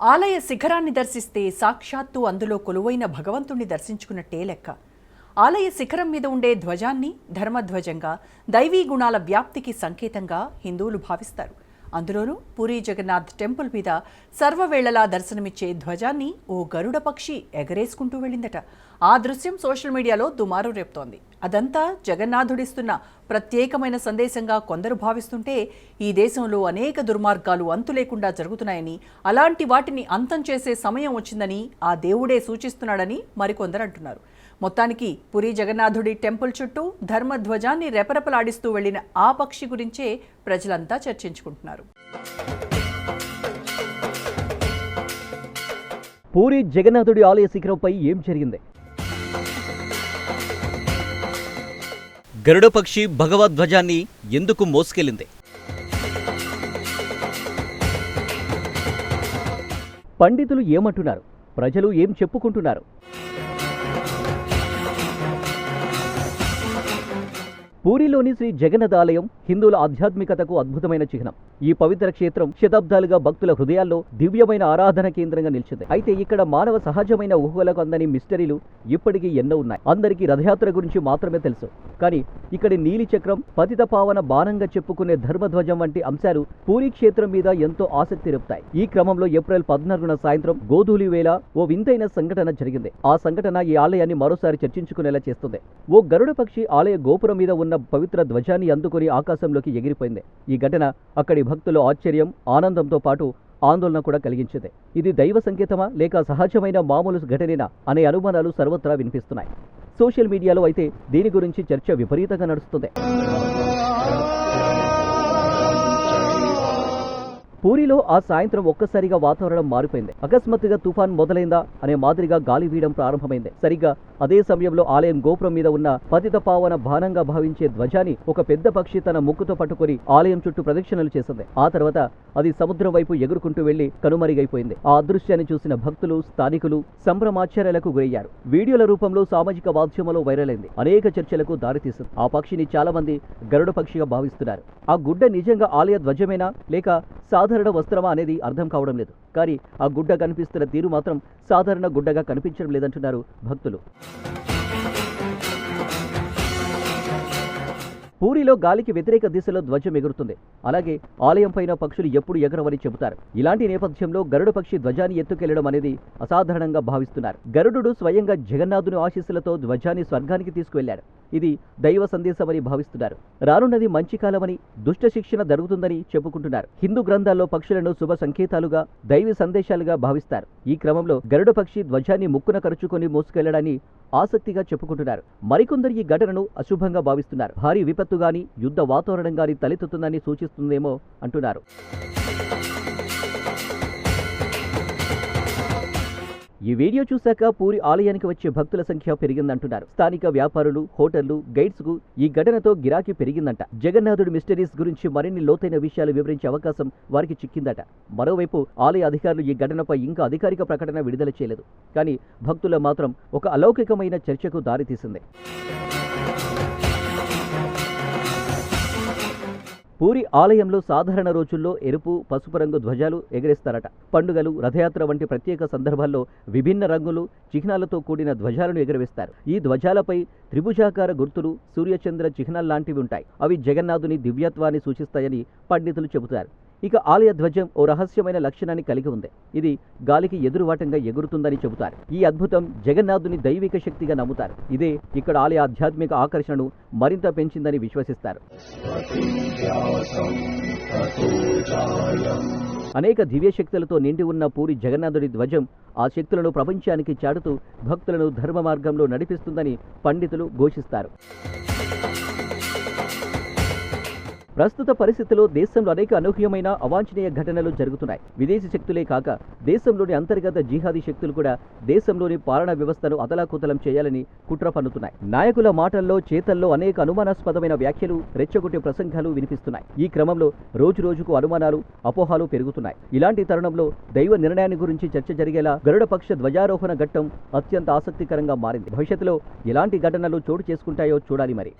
ఆలయ శిఖరాన్ని దర్శిస్తే సాక్షాత్తు అందులో కొలువైన భగవంతుణ్ణి దర్శించుకున్నట్టే లెక్క. ఆలయ శిఖరం మీద ఉండే ధ్వజాన్ని ధర్మధ్వజంగా దైవీ గుణాల వ్యాప్తికి సంకేతంగా హిందువులు భావిస్తారు. అందులోనూ పూరీ జగన్నాథ్ టెంపుల్ మీద సర్వవేళలా దర్శనమిచ్చే ధ్వజాన్ని ఓ గరుడ పక్షి ఎగరేసుకుంటూ వెళ్ళిందట. ఆ దృశ్యం సోషల్ మీడియాలో దుమారు రేపుతోంది. అదంతా జగన్నాథుడిస్తున్న ప్రత్యేకమైన సందేశంగా కొందరు భావిస్తుంటే ఈ దేశంలో అనేక దుర్మార్గాలు అంతు లేకుండా జరుగుతున్నాయని అలాంటి వాటిని అంతం చేసే సమయం వచ్చిందని ఆ దేవుడే సూచిస్తున్నాడని మరికొందరు అంటున్నారు. మొత్తానికి పురి జగన్నాథుడి టెంపుల్ చుట్టూ ధర్మధ్వజాన్ని రెపరెపలాడిస్తూ వెళ్ళిన ఆ పక్షి గురించే ప్రజలంతా చర్చించుకుంటున్నారు. పూరి జగన్నాథుడి ఆలయ శిఖరంపై ఏం జరిగింది? గరుడ పక్షి భగవద్ధ్వజాన్ని ఎందుకు మోసుకెళ్ళింది? పండితులు ఏమంటున్నారు? ప్రజలు ఏం చెప్పుకుంటున్నారు? పూరిలోని శ్రీ జగన్నాథ ఆలయం హిందువుల ఆధ్యాత్మికతకు అద్భుతమైన చిహ్నం. ఈ పవిత్ర క్షేత్రం శతాబ్దాలుగా భక్తుల హృదయాల్లో దివ్యమైన ఆరాధన కేంద్రంగా నిలిచింది. అయితే ఇక్కడ మానవ సహజమైన ఊహలకు అందని మిస్టరీలు ఇప్పటికీ ఎన్నో ఉన్నాయి. అందరికీ రథయాత్ర గురించి మాత్రమే తెలుసు. కానీ ఇక్కడి నీలి చక్రం పతిత పావన బాణంగా చెప్పుకునే ధర్మధ్వజం వంటి అంశాలు పూరి క్షేత్రం మీద ఎంతో ఆసక్తి రేపుతాయి. ఈ క్రమంలో ఏప్రిల్ పద్నాలుగున సాయంత్రం గోధూలి వేళ ఓ వింతైన సంఘటన జరిగింది. ఆ సంఘటన ఈ ఆలయాన్ని మరోసారి చర్చించుకునేలా చేస్తుంది. ఓ గరుడ పక్షి ఆలయ గోపురం మీద ఉన్న పవిత్ర ధ్వజాన్ని అందుకుని ఆకాశంలోకి ఎగిరిపోయింది. ఈ ఘటన అక్కడి భక్తులు ఆశ్చర్యం ఆనందంతో పాటు ఆందోళన కూడా కలిగించింది. ఇది దైవ సంకేతమా లేక సహజమైన మామూలు ఘటనేనా అనే అనుమానాలు సర్వత్రా వినిపిస్తున్నాయి. సోషల్ మీడియాలో అయితే దీని గురించి చర్చ విపరీతంగా నడుస్తుంది. పూరిలో ఆ సాయంత్రం ఒక్కసారిగా వాతావరణం మారిపోయింది. అకస్మాత్తుగా తుఫాన్ మొదలైందా అనే మాదిరిగా గాలి వీయడం ప్రారంభమైంది. సరిగ్గా అదే సమయంలో ఆలయం గోపురం మీద ఉన్న పతిత పావన బాణంగా భావించే ధ్వజాన్ని ఒక పెద్ద పక్షి తన ముక్కుతో పట్టుకొని ఆలయం చుట్టూ ప్రదక్షిణలు చేసింది. ఆ తర్వాత అది సముద్రం వైపు ఎగురుకుంటూ వెళ్ళి కనుమరుగైపోయింది. ఆ అదృశ్యాన్ని చూసిన భక్తులు స్థానికులు సంభ్రమాశ్చర్యాలకు గురయ్యారు. వీడియోల రూపంలో సామాజిక మాధ్యమంలో వైరల్ అయింది అనేక చర్చలకు దారితీసింది. ఆ పక్షిని చాలా మంది గరుడ పక్షిగా భావిస్తున్నారు. ఆ గుడ్డ నిజంగా ఆలయ ధ్వజమేనా? లేక సాధారణ వస్త్రమా అనేది అర్థం కావడం లేదు. కానీ ఆ గుడ్డ కనిపిస్తున్న తీరు మాత్రం సాధారణ గుడ్డగా కనిపించడం లేదంటున్నారు భక్తులు. పూరిలో గాలికి వ్యతిరేక దిశలో ధ్వజం ఎగురుతుంది. అలాగే ఆలయం పైన పక్షులు ఎప్పుడు ఎగరవని చెబుతారు. ఇలాంటి నేపథ్యంలో గరుడ పక్షి ధ్వజాన్ని ఎత్తుకెళ్ళడం అనేది అసాధారణంగా భావిస్తున్నారు. గరుడు స్వయంగా జగన్నాథుని ఆశీస్సులతో ధ్వజాన్ని స్వర్గానికి తీసుకువెళ్ళాడు ఇది దైవ సందేశమని భావిస్తున్నారు. రానున్నది మంచి కాలమని దుష్ట శిక్షణ జరుగుతుందని చెప్పుకుంటున్నారు. హిందూ గ్రంథాల్లో పక్షులను శుభ సంకేతాలుగా దైవ సందేశాలుగా భావిస్తారు. ఈ క్రమంలో గరుడ పక్షి ధ్వజాన్ని ముక్కున కరుచుకొని మోసుకెళ్ళడాన్ని ఆసక్తిగా చెప్పుకుంటున్నారు. మరికొందరు ఈ ఘటనను అశుభంగా భావిస్తున్నారు. భారీ విపత్తు గాని యుద్ధ వాతావరణం గాని తలెత్తుతుందని సూచిస్తుందేమో అంటున్నారు. ఈ వీడియో చూశాక పూరి ఆలయానికి వచ్చే భక్తుల సంఖ్య పెరిగిందంటున్నారు. స్థానిక వ్యాపారులు హోటళ్ళు గైడ్స్కు ఈ ఘటనతో గిరాకీ పెరిగిందంట. జగన్నాథుడి మిస్టరీస్ గురించి మరిన్ని లోతైన విషయాలు వివరించే అవకాశం వారికి చిక్కిందట. మరోవైపు ఆలయ అధికారులు ఈ ఘటనపై ఇంకా అధికారిక ప్రకటన విడుదల చేయలేదు. కానీ భక్తుల మాత్రం ఒక అలౌకికమైన చర్చకు దారితీసింది. పూరి ఆలయంలో సాధారణ రోజుల్లో ఎరుపు పసుపు రంగు ధ్వజాలు ఎగరేస్తారట. పండుగలు రథయాత్ర వంటి ప్రత్యేక సందర్భాల్లో విభిన్న రంగులు చిహ్నాలతో కూడిన ధ్వజాలను ఎగరవేస్తారు. ఈ ధ్వజాలపై త్రిభుజాకార గుర్తులు సూర్యచంద్ర చిహ్నాలు లాంటివి ఉంటాయి. అవి జగన్నాథుని దివ్యత్వాన్ని సూచిస్తాయని పండితులు చెబుతారు. ఇక ఆలయ ధ్వజం ఓ రహస్యమైన లక్షణాన్ని కలిగి ఉంది. ఇది గాలికి ఎదురువాటంగా ఎగురుతుందని చెబుతారు. ఈ అద్భుతం జగన్నాథుని దైవిక శక్తిగా నమ్ముతారు. ఇదే ఇక్కడ ఆలయ ఆధ్యాత్మిక ఆకర్షణను మరింత పెంచిందని విశ్వసిస్తారు. అనేక దివ్య శక్తులతో నిండి ఉన్న పూరి జగన్నాథుడి ధ్వజం ఆ శక్తులను ప్రపంచానికి చాటుతూ భక్తులను ధర్మ మార్గంలో నడిపిస్తుందని పండితులు ఘోషిస్తారు. ప్రస్తుత పరిస్థితిలో దేశంలో అనేక అనూహ్యమైన అవాంఛనీయ ఘటనలు జరుగుతున్నాయి. విదేశీ శక్తులే కాక దేశంలోని అంతర్గత జిహాదీ శక్తులు కూడా దేశంలోని పాలనా వ్యవస్థను అతలాకుతలం చేయాలని కుట్ర పన్నుతున్నాయి. నాయకుల మాటల్లో చేతల్లో అనేక అనుమానాస్పదమైన వ్యాఖ్యలు రెచ్చగొట్టే ప్రసంగాలు వినిపిస్తున్నాయి. ఈ క్రమంలో రోజు రోజుకు అనుమానాలు అపోహాలు పెరుగుతున్నాయి. ఇలాంటి తరుణంలో దైవ నిర్ణయాన్ని గురించి చర్చ జరిగేలా గరుడపక్ష ధ్వజారోహణ ఘట్టం అత్యంత ఆసక్తికరంగా మారింది. భవిష్యత్తులో ఎలాంటి ఘటనలు చోటు చేసుకుంటాయో చూడాలి మరి.